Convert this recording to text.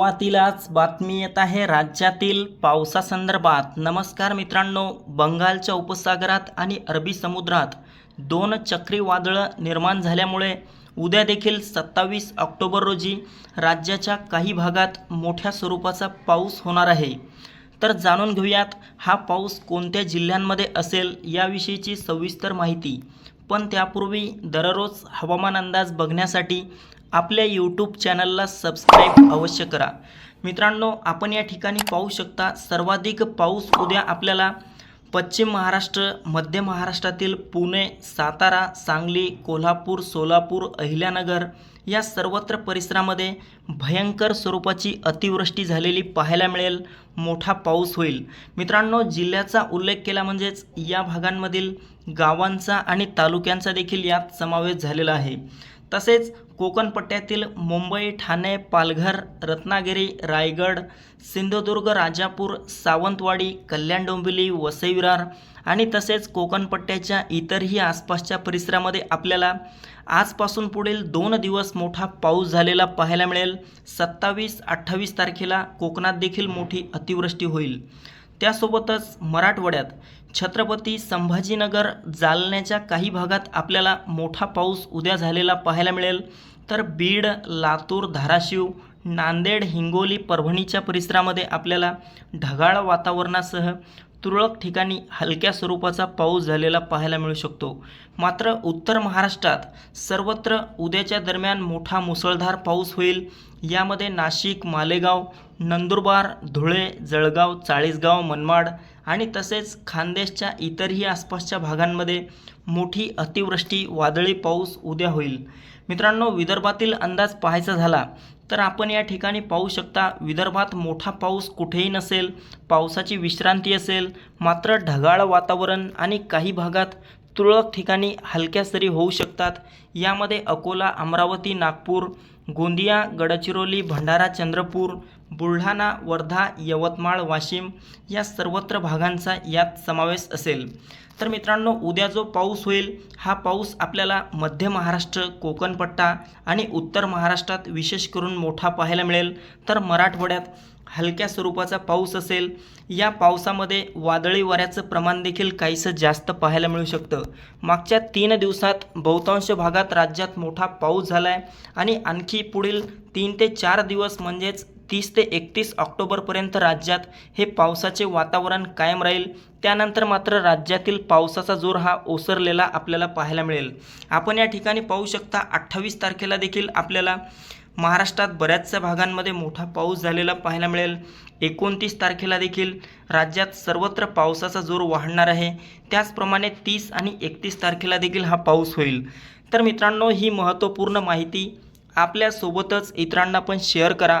सुरुवातीलाच बातमी येत आहे राज्यातील पावसासंदर्भात. नमस्कार मित्रांनो बंगालच्या उपसागरात आणि अरबी समुद्रात दोन चक्रीवादळं निर्माण झाल्यामुळे उद्या देखील सत्तावीस ऑक्टोबर रोजी राज्याच्या काही भागात मोठ्या स्वरूपाचा पाऊस होणार आहे. तर जाणून घेऊयात हा पाऊस कोणत्या जिल्ह्यांमध्ये असेल याविषयीची सविस्तर माहिती. पण त्यापूर्वी दररोज हवामान अंदाज बघण्यासाठी आपल्या यूट्यूब चॅनलला सबस्क्राईब अवश्य करा. मित्रांनो आपण या ठिकाणी पाहू शकता सर्वाधिक पाऊस उद्या आपल्याला पश्चिम महाराष्ट्र मध्य महाराष्ट्रातील पुणे सातारा सांगली कोल्हापूर सोलापूर अहिल्यानगर या सर्वत्र परिसरामध्ये भयंकर स्वरूपाची अतिवृष्टी झालेली पाहायला मिळेल मोठा पाऊस होईल. मित्रांनो जिल्ह्याचा उल्लेख केला म्हणजेच या भागांमधील गावांचा आणि तालुक्यांचा देखील यात समावेश झालेला आहे. तसेच कोकण पट्ट्यातील मुंबई ठाणे पालघर रत्नागिरी रायगड सिंधुदुर्ग राजापूर सावंतवाडी कल्याण डोंबिवली वसई विरार आणि तसेच कोकण पट्ट्याच्या इतरही आसपासच्या परिसरामध्ये आपल्याला आजपासून पुढील दोन दिवस मोठा पाऊस झालेला पाहायला मिळेल. सत्तावीस अठ्ठावीस तारखेला कोकणात देखील मोठी अतिवृष्टी होईल. त्यासोबतच मराठवाड्यात छत्रपती संभाजीनगर जालन्याच्या काही भागात आपल्याला मोठा पाऊस उद्या झालेला पाहायला मिळेल. तर बीड लातूर धाराशिव नांदेड हिंगोली परभणीच्या परिसरामध्ये आपल्याला ढगाळ वातावरणासह तुरळक ठिकाणी हलक्या स्वरूपाचा पाऊस झालेला पाहायला मिळू शकतो. मात्र उत्तर महाराष्ट्रात सर्वत्र उद्याच्या दरम्यान मोठा मुसळधार पाऊस होईल. यामध्ये नाशिक मालेगाव नंदुरबार धुळे जळगाव चाळीसगाव मनमाड आणि तसेच खानदेशच्या इतरही आसपासच्या भागांमध्ये मोठी अतिवृष्टी वादळी पाऊस उद्या होईल. मित्रांनो विदर्भातील अंदाज पाहायचा झाला तर आपण या ठिकाणी पाहू शकता विदर्भात मोठा पाऊस कुठेही नसेल पावसाची विश्रांती असेल मात्र ढगाळ वातावरण आणि काही भागात तुरळक ठिकाणी हलक्या सरी होऊ शकतात. यामध्ये अकोला अमरावती नागपूर गोंदिया गडचिरोली भंडारा चंद्रपूर बुलढाणा वर्धा यवतमाळ वाशिम या सर्वत्र भागांचा यात समावेश असेल. तर मित्रांनो उद्या जो पाऊस होईल हा पाऊस आपल्याला मध्य महाराष्ट्र कोकणपट्टा आणि उत्तर महाराष्ट्रात विशेष करून मोठा पाहायला मिळेल. तर मराठवाड्यात हलक्या स्वरूपाचा पाऊस असेल. या पावसामध्ये वादळी वाऱ्याचं प्रमाण देखील काहीसं जास्त पाहायला मिळू शकतं. मागच्या तीन दिवसात बहुतांश भागात राज्यात मोठा पाऊस झाला आहे आणि आणखी पुढील तीन ते चार दिवस म्हणजेच तीस ते एकतीस ऑक्टोबरपर्यंत राज्यात हे पावसाचे वातावरण कायम राहील. त्यानंतर मात्र राज्यातील पावसाचा जोर हा ओसरलेला आपल्याला पाहायला मिळेल. आपण या ठिकाणी पाहू शकता अठ्ठावीस तारखेला देखील आपल्याला महाराष्ट्रात बऱ्याचशा भागांमध्ये मोठा पाऊस झालेला पाहायला मिळेल. एकोणतीस तारखेला देखील राज्यात सर्वत्र पावसाचा जोर वाढणार आहे. त्याचप्रमाणे तीस आणि एकतीस तारखेला देखील हा पाऊस होईल. तर मित्रांनो ही महत्त्वपूर्ण माहिती आपल्यासोबतच इतरांना पण शेअर करा.